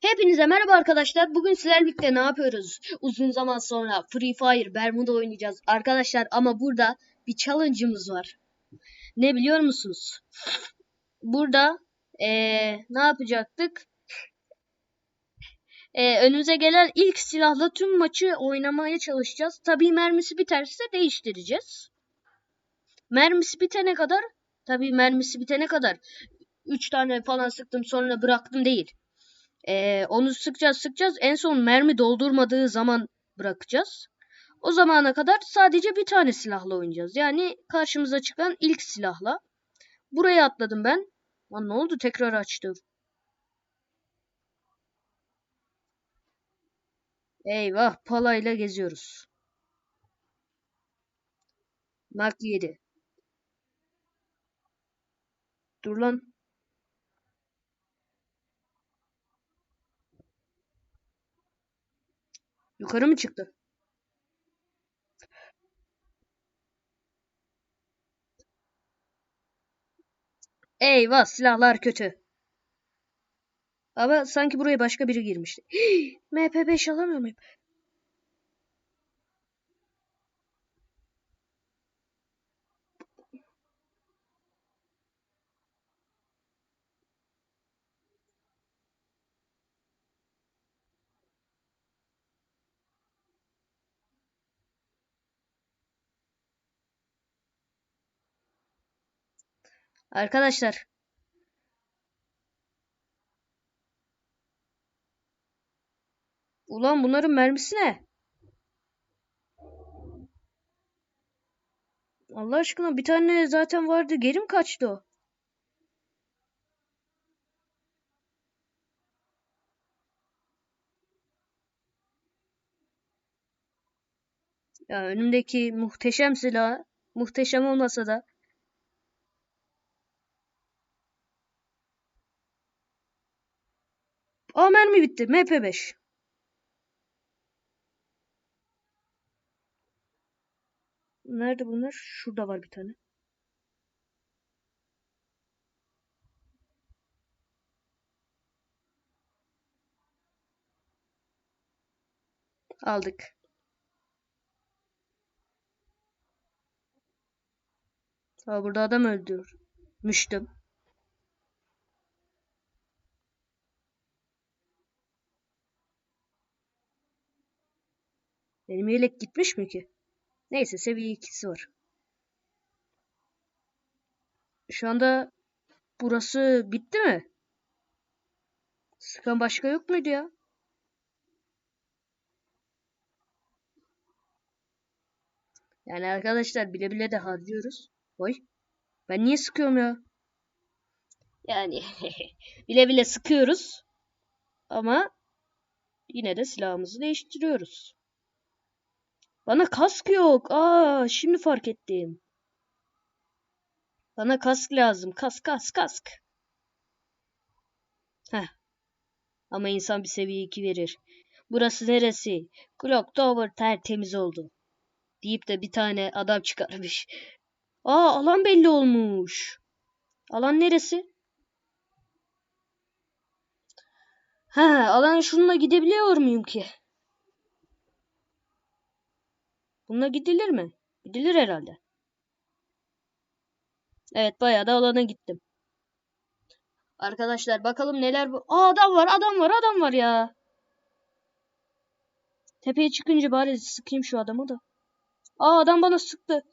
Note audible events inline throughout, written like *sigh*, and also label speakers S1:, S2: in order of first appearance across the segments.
S1: Hepinize merhaba arkadaşlar. Bugün sizlerle birlikte ne yapıyoruz? Uzun zaman sonra Free Fire Bermuda oynayacağız arkadaşlar ama burada bir challenge'ımız var. Ne biliyor musunuz? Burada eee, ne yapacaktık? Eee, önümüze gelen ilk silahla tüm maçı oynamaya çalışacağız. Tabii mermisi biterse değiştireceğiz. Mermisi bitene kadar, tabii mermisi bitene kadar 3 tane falan sıktım sonra bıraktım değil. Ee, onu sıkacağız sıkacağız. En son mermi doldurmadığı zaman bırakacağız. O zamana kadar sadece bir tane silahla oynayacağız. Yani karşımıza çıkan ilk silahla. Buraya atladım ben. Lan ne oldu tekrar açtım. Eyvah palayla geziyoruz. Mark 7. Dur lan. Yukarı mı çıktı? Eyvah silahlar kötü. Ama sanki buraya başka biri girmişti. *gasps* MP5 alamıyor muyum? Arkadaşlar. Ulan bunların mermisi ne? Allah aşkına bir tane zaten vardı. Geri mi kaçtı o? Ya önümdeki muhteşem silah muhteşem olmasa da Aa mermi bitti. MP5. Nerede bunlar? Şurada var bir tane. Aldık. Aa burada adam öldürmüştüm. Benim yelek gitmiş mi ki? Neyse seviye ikisi var. Şu anda burası bitti mi? Sıkan başka yok muydu ya? Yani arkadaşlar bile bile de harcıyoruz. Oy. Ben niye sıkıyorum ya? Yani *laughs* bile bile sıkıyoruz. Ama yine de silahımızı değiştiriyoruz. Bana kask yok. Aa, şimdi fark ettim. Bana kask lazım. Kask, kask, kask. Heh. Ama insan bir seviye 2 verir. Burası neresi? Clock Tower tertemiz oldu. Deyip de bir tane adam çıkarmış. Aa alan belli olmuş. Alan neresi? Ha alan şununla gidebiliyor muyum ki? Bununla gidilir mi? Gidilir herhalde. Evet bayağı da alana gittim. Arkadaşlar bakalım neler bu. Aa adam var adam var adam var ya. Tepeye çıkınca bari sıkayım şu adamı da. Aa adam bana sıktı.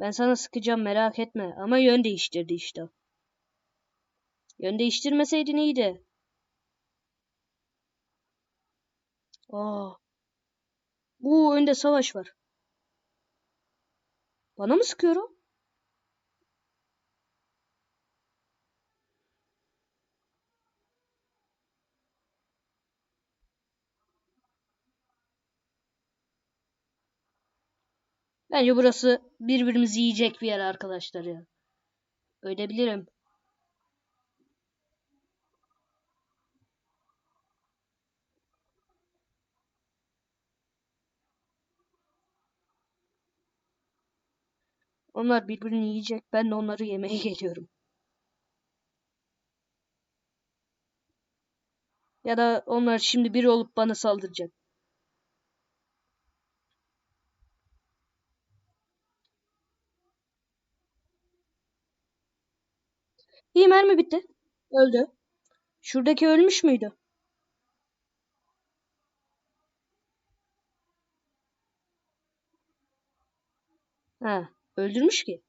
S1: Ben sana sıkacağım merak etme. Ama yön değiştirdi işte. Yön değiştirmeseydin iyiydi. Aa. Bu önde savaş var. Bana mı sıkıyor o? Bence burası birbirimizi yiyecek bir yer arkadaşlar ya. Öyle Onlar birbirini yiyecek. Ben de onları yemeye *laughs* geliyorum. Ya da onlar şimdi biri olup bana saldıracak. İyi mermi bitti. Öldü. Şuradaki ölmüş müydü? Ha, öldürmüş ki.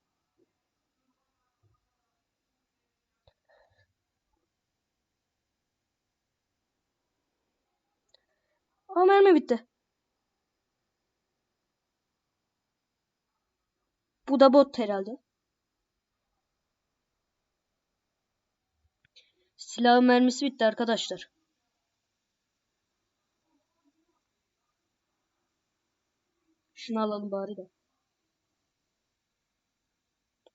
S1: Aa mermi bitti. Bu da bot herhalde. Silah mermisi bitti arkadaşlar. Şunu alalım bari de.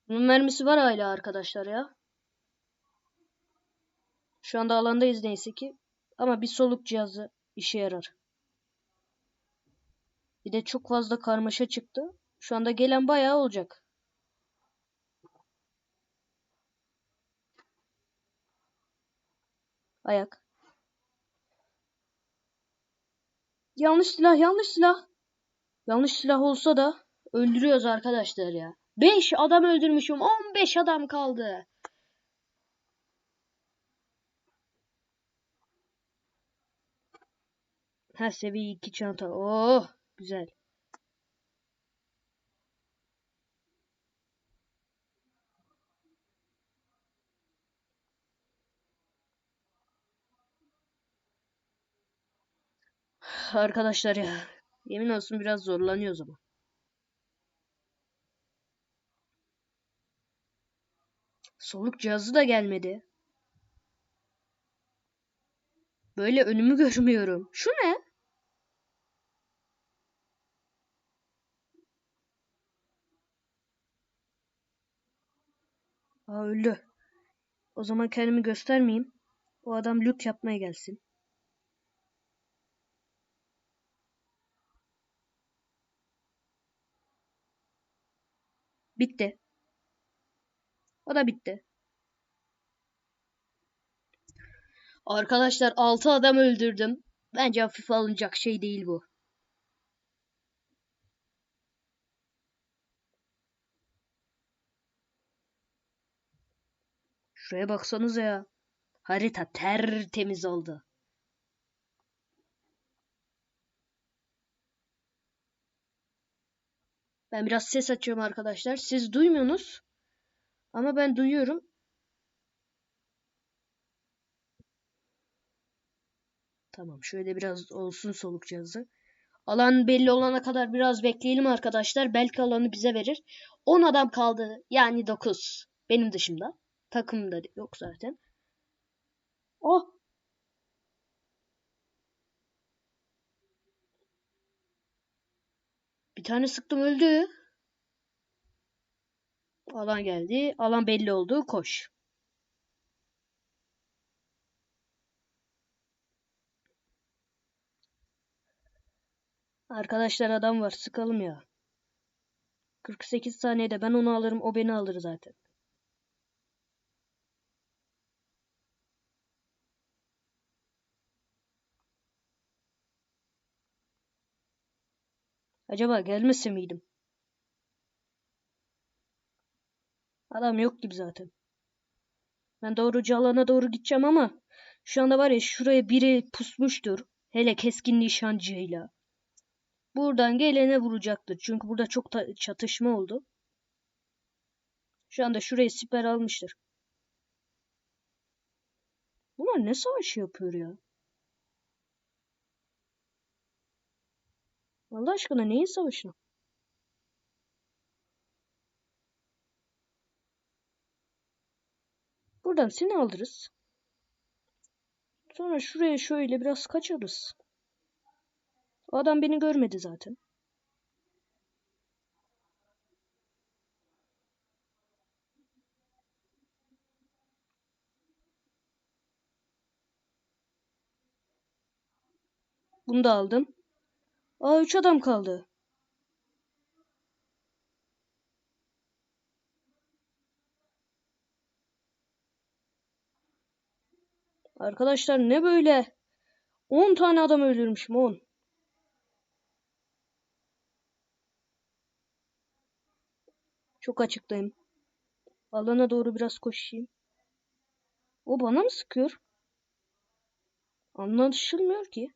S1: Bunun mermisi var hala arkadaşlar ya. Şu anda alandayız neyse ki. Ama bir soluk cihazı işe yarar. Bir de çok fazla karmaşa çıktı. Şu anda gelen bayağı olacak. Ayak. Yanlış silah, yanlış silah. Yanlış silah olsa da öldürüyoruz arkadaşlar ya. 5 adam öldürmüşüm. 15 adam kaldı. Her seviye 2 çanta. Oh, güzel. Arkadaşlar ya. Yemin olsun biraz zorlanıyoruz ama. Soluk cihazı da gelmedi. Böyle önümü *laughs* görmüyorum. Şu ne? Aa öldü. O zaman kendimi göstermeyeyim. O adam loot yapmaya gelsin. Bitti. O da bitti. Arkadaşlar 6 adam öldürdüm. Bence hafif alınacak şey değil bu. Şuraya baksanıza ya. Harita tertemiz oldu. Ben biraz ses açıyorum arkadaşlar. Siz duymuyorsunuz. Ama ben duyuyorum. Tamam şöyle biraz olsun soluk cihazı. Alan belli olana kadar biraz bekleyelim arkadaşlar. Belki alanı bize verir. 10 adam kaldı. Yani 9. Benim dışımda. Takımda yok zaten. Oh. Bir tane sıktım öldü. Alan geldi. Alan belli oldu. Koş. Arkadaşlar adam var. Sıkalım ya. 48 saniyede ben onu alırım. O beni alır zaten. Acaba gelmese miydim? Adam yok gibi zaten. Ben doğruca alana doğru gideceğim ama şu anda var ya şuraya biri pusmuştur. Hele keskin nişancıyla. Buradan gelene vuracaktır. Çünkü burada çok çatışma oldu. Şu anda şurayı siper almıştır. Bunlar ne savaşı yapıyor ya? Allah aşkına neyin savaşı? Buradan seni alırız. Sonra şuraya şöyle biraz kaçarız. O adam beni görmedi zaten. Bunu da aldım. Aa 3 adam kaldı. Arkadaşlar ne böyle? 10 tane adam öldürmüşüm 10. Çok açıktayım. Alana doğru biraz koşayım. O bana mı sıkıyor? Anlaşılmıyor ki.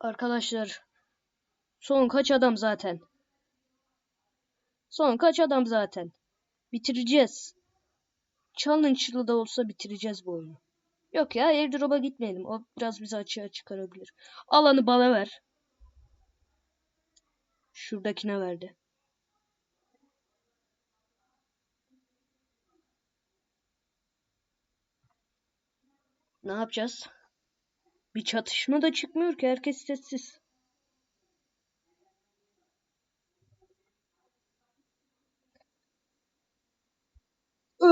S1: Arkadaşlar son kaç adam zaten? Son kaç adam zaten? Bitireceğiz. Challenge'lı da olsa bitireceğiz bu oyunu. Yok ya airdrop'a gitmeyelim. O biraz bizi açığa çıkarabilir. Alanı bana ver. Şuradakine verdi. Ne yapacağız? Bir çatışma da çıkmıyor ki herkes sessiz.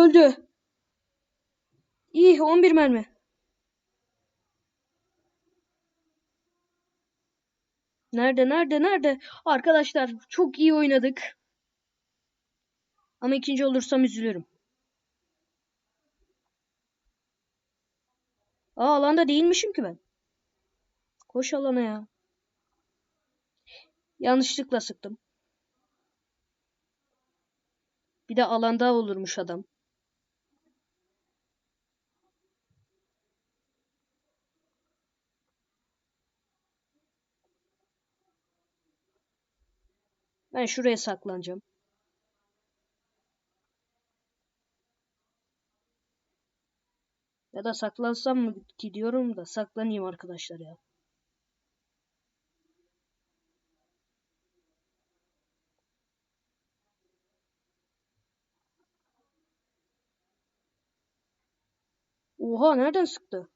S1: Öldü. İyi 11 mermi. Nerede nerede nerede? Arkadaşlar çok iyi oynadık. Ama ikinci olursam üzülürüm. Aa alanda değilmişim ki ben. Koş alana ya. Yanlışlıkla sıktım. Bir de alanda olurmuş adam. Ben şuraya saklanacağım. Ya da saklansam mı gidiyorum da saklanayım arkadaşlar ya. Oha nereden sıktı?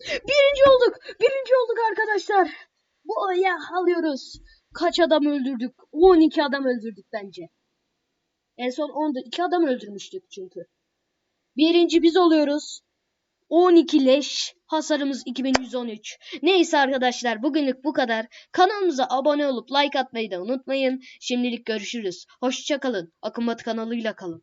S1: Birinci olduk. Birinci olduk arkadaşlar. Bu aya alıyoruz. Kaç adam öldürdük? 12 adam öldürdük bence. En son 10'da 2 adam öldürmüştük çünkü. Birinci biz oluyoruz. 12 leş. Hasarımız 2113. Neyse arkadaşlar bugünlük bu kadar. Kanalımıza abone olup like atmayı da unutmayın. Şimdilik görüşürüz. Hoşçakalın. Akın Batı kanalıyla kalın.